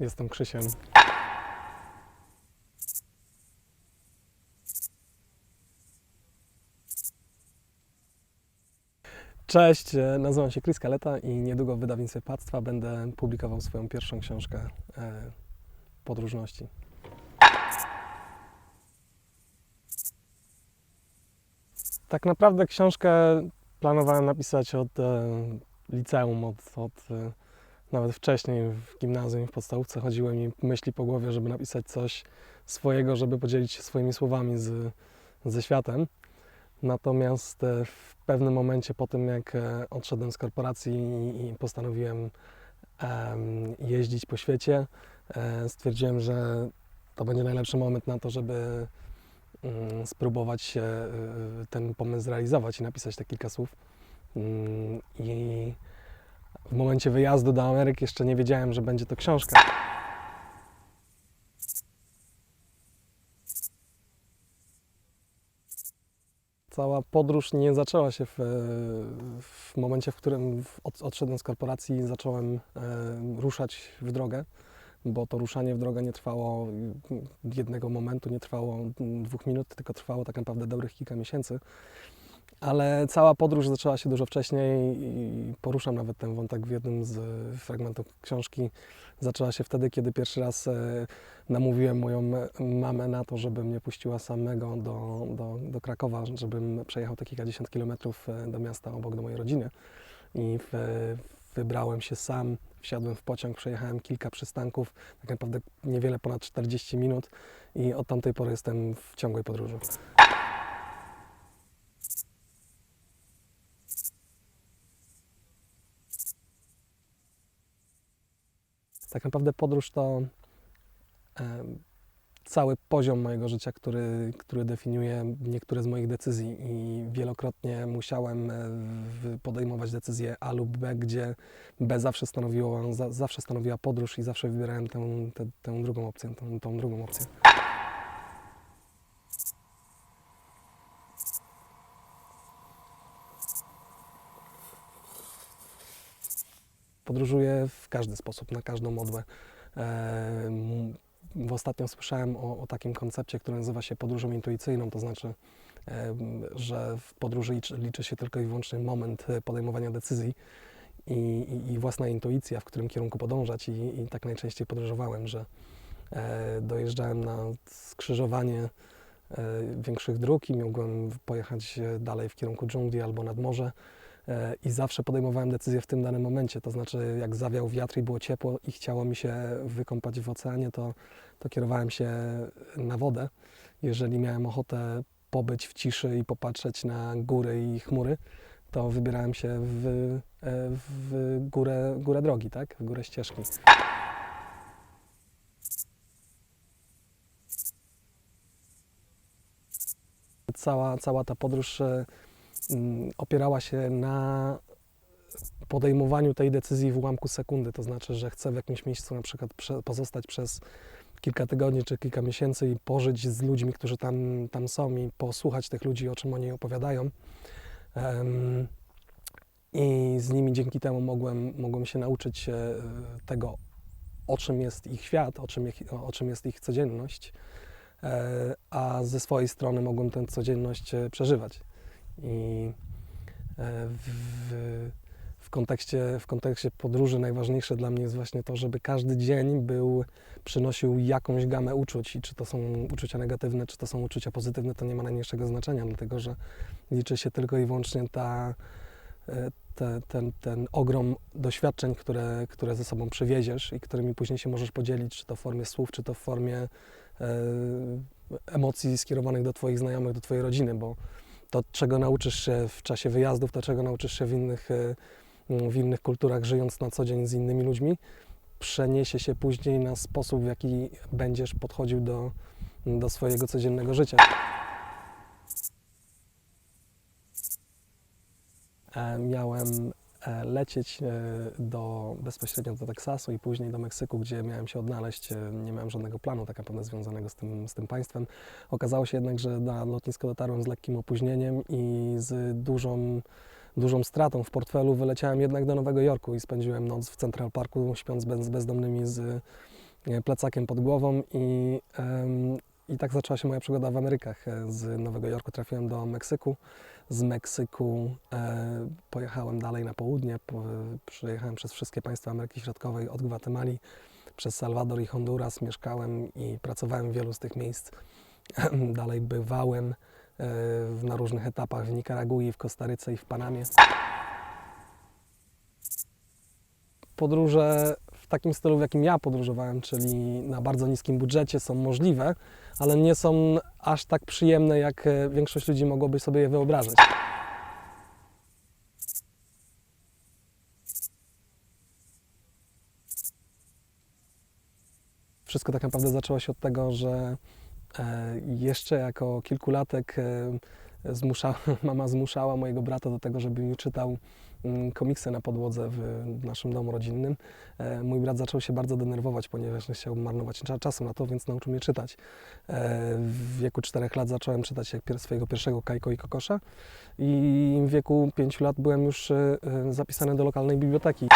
Jestem Krzysiem. Cześć, e, nazywam się Chris Kaleta i niedługo w wydawnictwie Pactwa będę publikował swoją pierwszą książkę e, podróżności. Tak naprawdę książkę planowałem napisać od e, liceum, od, od nawet wcześniej w gimnazjum w podstawówce chodziły mi myśli po głowie, żeby napisać coś swojego, żeby podzielić się swoimi słowami z, ze światem. Natomiast e, w pewnym momencie po tym, jak e, odszedłem z korporacji i, postanowiłem em, jeździć po świecie, e, stwierdziłem, że to będzie najlepszy moment na to, żeby mm, spróbować ten pomysł zrealizować i napisać te kilka słów. Mm, I w momencie wyjazdu do Ameryki jeszcze nie wiedziałem, że będzie to książka. Cała podróż nie zaczęła się w, w momencie, w którym odszedłem z korporacji i zacząłem e, ruszać w drogę, bo to ruszanie w drogę nie trwało jednego momentu, nie trwało dwóch minut, tylko trwało tak naprawdę dobrych kilka miesięcy. Ale cała podróż zaczęła się dużo wcześniej i poruszam nawet ten wątek w jednym z fragmentów książki. Zaczęła się wtedy, kiedy pierwszy raz e, namówiłem moją mamę na to, żeby mnie puściła samego do, do, do Krakowa, żebym przejechał te kilkadziesiąt kilometrów e, do miasta obok do mojej rodziny. I w, wybrałem się sam, wsiadłem w pociąg, przejechałem kilka przystanków, tak naprawdę niewiele ponad 40 minut i od tamtej pory jestem w ciągłej podróży. Tak naprawdę podróż to cały poziom mojego życia, który, który definiuje niektóre z moich decyzji i wielokrotnie musiałem e, podejmować decyzję A lub B, gdzie B zawsze, stanowiło, za, zawsze stanowiła podróż i zawsze wybierałem tę, tę, tę drugą opcję, tą, tą drugą opcję. Podróżuję w każdy sposób, na każdą modłę. Ostatnio słyszałem o, o takim koncepcie, który nazywa się podróżą intuicyjną, to znaczy, że w podróży liczy, liczy się tylko i wyłącznie moment e, podejmowania decyzji i, i, i własna intuicja, w którym kierunku podążać. I, i tak najczęściej podróżowałem, że e, dojeżdżałem na skrzyżowanie e, większych dróg i mogłem pojechać e, dalej w kierunku dżungli albo nad morze. E, I zawsze podejmowałem decyzję w tym danym momencie. To znaczy, jak zawiał wiatr i było ciepło i chciało mi się wykąpać w oceanie, to, to kierowałem się na wodę. Jeżeli miałem ochotę pobyć w ciszy i popatrzeć na góry i chmury, to wybierałem się w, e, w górę, górę drogi, tak? w górę ścieżki. Cała, cała ta podróż e, opierała się na podejmowaniu tej decyzji w ułamku sekundy. To znaczy, że chcę w jakimś miejscu na przykład pozostać przez kilka tygodni czy kilka miesięcy i pożyć z ludźmi, którzy tam, tam są i posłuchać tych ludzi, o czym oni opowiadają. I z nimi dzięki temu mogłem, mogłem się nauczyć e, tego, o czym jest ich świat, o czym, o czym jest ich codzienność, e, a ze swojej strony mogłem tę codzienność e, przeżywać. I e, w, w, kontekście, w kontekście podróży najważniejsze dla mnie jest właśnie to, żeby każdy dzień był, przynosił jakąś gamę uczuć. I czy to są uczucia negatywne, czy to są uczucia pozytywne, to nie ma najmniejszego znaczenia, dlatego że liczy się tylko i wyłącznie ta, e, te, ten, ten ogrom doświadczeń, które, które ze sobą przywieziesz i którymi później się możesz podzielić, czy to w formie słów, czy to w formie e, emocji skierowanych do Twoich znajomych, do Twojej rodziny, bo to, czego nauczysz się w czasie wyjazdów, to, czego nauczysz się w innych, e, w innych kulturach, żyjąc na co dzień z innymi ludźmi, przeniesie się później na sposób, w jaki będziesz podchodził do, do swojego codziennego życia. E, Miałem lecieć e, do, bezpośrednio do Teksasu i później do Meksyku, gdzie miałem się odnaleźć. E, Nie miałem żadnego planu tak naprawdę związanego z tym, z tym państwem. Okazało się jednak, że na lotnisko dotarłem z lekkim opóźnieniem i z dużą, dużą stratą w portfelu wyleciałem jednak do Nowego Jorku i spędziłem noc w Central Parku, śpiąc bezdomnymi z, e, plecakiem pod głową i, i tak zaczęła się moja przygoda w Amerykach. E, Z Nowego Jorku trafiłem do Meksyku. Z Meksyku e, pojechałem dalej na południe. Po, przejechałem przez wszystkie państwa Ameryki Środkowej, od Gwatemali przez Salwador i Honduras. Mieszkałem i pracowałem w wielu z tych miejsc. dalej bywałem e, na różnych etapach w Nikaragui, w Kostaryce i w Panamie. Podróże w takim stylu, w jakim ja podróżowałem, czyli na bardzo niskim budżecie, są możliwe, ale nie są aż tak przyjemne, jak e, większość ludzi mogłoby sobie je wyobrażać. Wszystko tak naprawdę zaczęło się od tego, że e, jeszcze jako kilkulatek e, zmusza, mama zmuszała mojego brata do tego, żeby mi czytał komiksy na podłodze w naszym domu rodzinnym. E, Mój brat zaczął się bardzo denerwować, ponieważ nie chciał marnować cza- czasu na to, więc nauczył mnie czytać. E, W wieku 4 lat zacząłem czytać jak swojego pierwszego Kajko i Kokosza i w wieku 5 lat byłem już e, zapisany do lokalnej biblioteki.